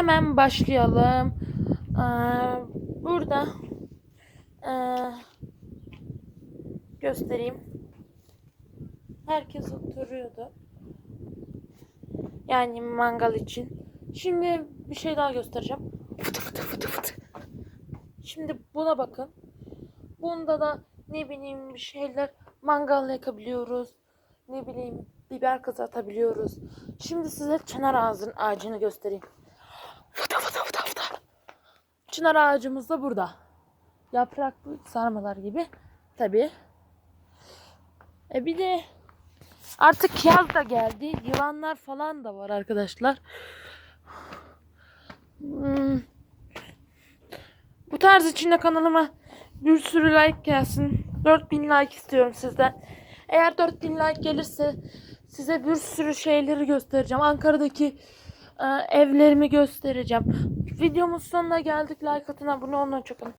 hemen başlayalım. Ee, burada ee, göstereyim. Herkes oturuyordu. Yani mangal için. Şimdi bir şey daha göstereceğim. Fıtı fıtı fıtı fıtı. Şimdi buna bakın. Bunda da ne bileyim bir şeyler mangal yakabiliyoruz. Ne bileyim biber kızartabiliyoruz. Şimdi size çınar ağacın ağacını göstereyim. Fıtı fıtı fıtı fıtı. Çınar ağacımız da burada. Yapraklı sarmalar gibi. Tabi. E bir de artık yaz da geldi. Yılanlar falan da var arkadaşlar. Hmm. Bu tarz içinde kanalıma bir sürü like gelsin. 4000 like istiyorum sizden. Eğer 4000 like gelirse size bir sürü şeyleri göstereceğim. Ankara'daki evlerimi göstereceğim. Videomuz sonuna geldik. Like atın abone olun. Çok